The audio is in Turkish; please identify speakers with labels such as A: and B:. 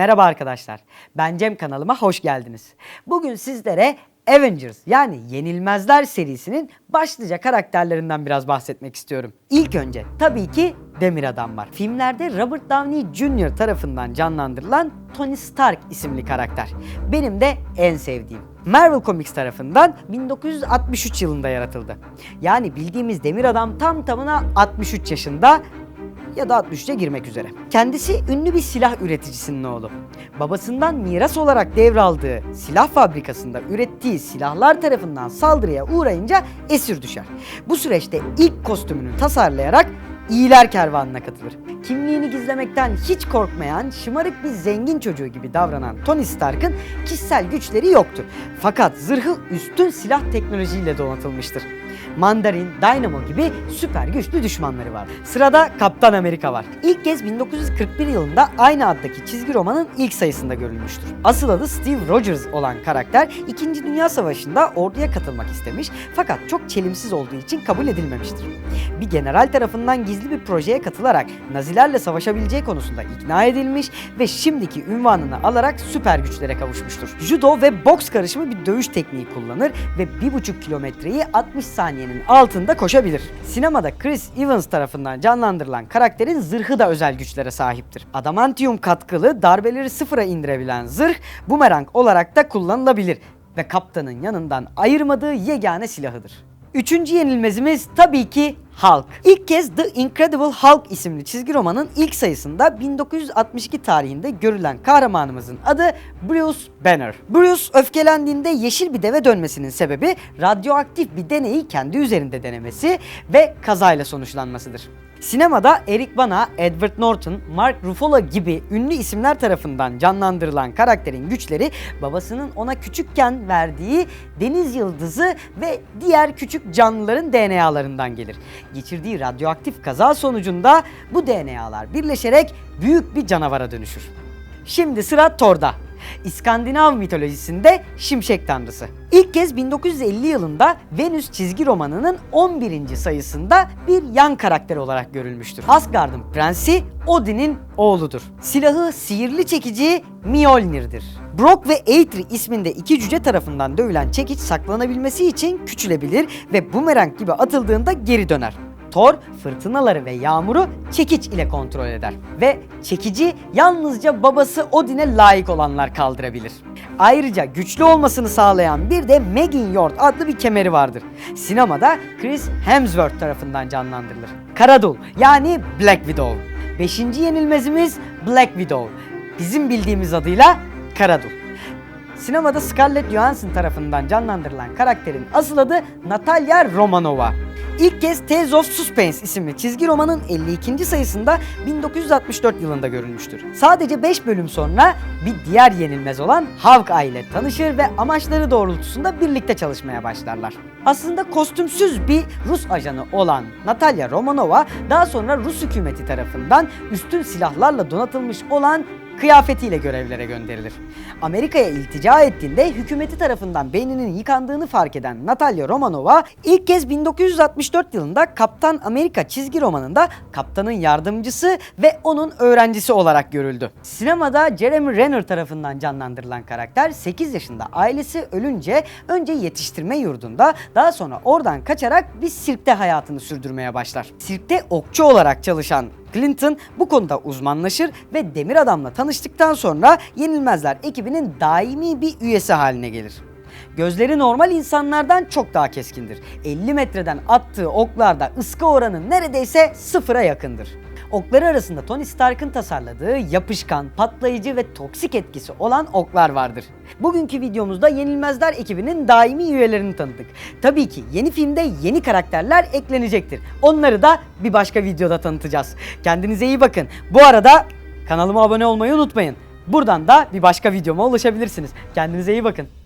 A: Merhaba arkadaşlar. Ben Cem kanalıma hoş geldiniz. Bugün sizlere Avengers yani Yenilmezler serisinin başlıca karakterlerinden biraz bahsetmek istiyorum. İlk önce tabii ki Demir Adam var. Filmlerde Robert Downey Jr. tarafından canlandırılan Tony Stark isimli karakter. Benim de en sevdiğim. Marvel Comics tarafından 1963 yılında yaratıldı. Yani bildiğimiz Demir Adam tam tamına 63 yaşında ya da 63'e girmek üzere. Kendisi ünlü bir silah üreticisinin oğlu. Babasından miras olarak devraldığı silah fabrikasında ürettiği silahlar tarafından saldırıya uğrayınca esir düşer. Bu süreçte ilk kostümünü tasarlayarak iyiler kervanına katılır. Kimliğini gizlemekten hiç korkmayan, şımarık bir zengin çocuğu gibi davranan Tony Stark'ın kişisel güçleri yoktur. Fakat zırhı üstün silah teknolojiyle donatılmıştır. Mandarin, Dynamo gibi süper güçlü düşmanları var. Sırada Kaptan Amerika var. İlk kez 1941 yılında aynı addaki çizgi romanın ilk sayısında görülmüştür. Asıl adı Steve Rogers olan karakter 2. Dünya Savaşı'nda orduya katılmak istemiş fakat çok çelimsiz olduğu için kabul edilmemiştir. Bir general tarafından gizli bir projeye katılarak Nazilerle savaşabileceği konusunda ikna edilmiş ve şimdiki ünvanını alarak süper güçlere kavuşmuştur. Judo ve boks karışımı bir dövüş tekniği kullanır ve 1,5 kilometreyi 60 saniyenin altında koşabilir. Sinemada Chris Evans tarafından canlandırılan karakterin zırhı da özel güçlere sahiptir. Adamantium katkılı darbeleri sıfıra indirebilen zırh bumerang olarak da kullanılabilir ve kaptanın yanından ayırmadığı yegane silahıdır. Üçüncü yenilmezimiz tabii ki Hulk. İlk kez The Incredible Hulk isimli çizgi romanın ilk sayısında 1962 tarihinde görülen kahramanımızın adı Bruce Banner. Bruce öfkelendiğinde yeşil bir deve dönmesinin sebebi radyoaktif bir deneyi kendi üzerinde denemesi ve kazayla sonuçlanmasıdır. Sinemada Eric Bana, Edward Norton, Mark Ruffalo gibi ünlü isimler tarafından canlandırılan karakterin güçleri babasının ona küçükken verdiği deniz yıldızı ve diğer küçük canlıların DNA'larından gelir. Geçirdiği radyoaktif kaza sonucunda bu DNA'lar birleşerek büyük bir canavara dönüşür. Şimdi sıra Thor'da. İskandinav mitolojisinde şimşek tanrısı. İlk kez 1950 yılında Venüs çizgi romanının 11. sayısında bir yan karakter olarak görülmüştür. Asgard'ın prensi Odin'in oğludur. Silahı sihirli çekici Mjolnir'dir. Brock ve Eitri isminde iki cüce tarafından dövülen çekiç saklanabilmesi için küçülebilir ve bumerang gibi atıldığında geri döner. Thor fırtınaları ve yağmuru çekiç ile kontrol eder ve çekici yalnızca babası Odin'e layık olanlar kaldırabilir. Ayrıca güçlü olmasını sağlayan bir de Meginjord adlı bir kemeri vardır. Sinemada Chris Hemsworth tarafından canlandırılır. Karadul yani Black Widow. Beşinci yenilmezimiz Black Widow. Bizim bildiğimiz adıyla Karadul. Sinemada Scarlett Johansson tarafından canlandırılan karakterin asıl adı Natalia Romanova. İlk kez Tales of Suspense isimli çizgi romanın 52. sayısında 1964 yılında görülmüştür. Sadece 5 bölüm sonra bir diğer yenilmez olan Hawkeye ile tanışır ve amaçları doğrultusunda birlikte çalışmaya başlarlar. Aslında kostümsüz bir Rus ajanı olan Natalia Romanova daha sonra Rus hükümeti tarafından üstün silahlarla donatılmış olan kıyafetiyle görevlere gönderilir. Amerika'ya iltica ettiğinde hükümeti tarafından beyninin yıkandığını fark eden Natalya Romanova ilk kez 1964 yılında Kaptan Amerika çizgi romanında kaptanın yardımcısı ve onun öğrencisi olarak görüldü. Sinemada Jeremy Renner tarafından canlandırılan karakter 8 yaşında ailesi ölünce önce yetiştirme yurdunda daha sonra oradan kaçarak bir sirkte hayatını sürdürmeye başlar. Sirkte okçu olarak çalışan Clinton bu konuda uzmanlaşır ve Demir Adam'la tanıştıktan sonra Yenilmezler ekibinin daimi bir üyesi haline gelir. Gözleri normal insanlardan çok daha keskindir. 50 metreden attığı oklarda ıska oranı neredeyse sıfıra yakındır. Okları arasında Tony Stark'ın tasarladığı yapışkan, patlayıcı ve toksik etkisi olan oklar vardır. Bugünkü videomuzda Yenilmezler ekibinin daimi üyelerini tanıdık. Tabii ki yeni filmde yeni karakterler eklenecektir. Onları da bir başka videoda tanıtacağız. Kendinize iyi bakın. Bu arada kanalıma abone olmayı unutmayın. Buradan da bir başka videoma ulaşabilirsiniz. Kendinize iyi bakın.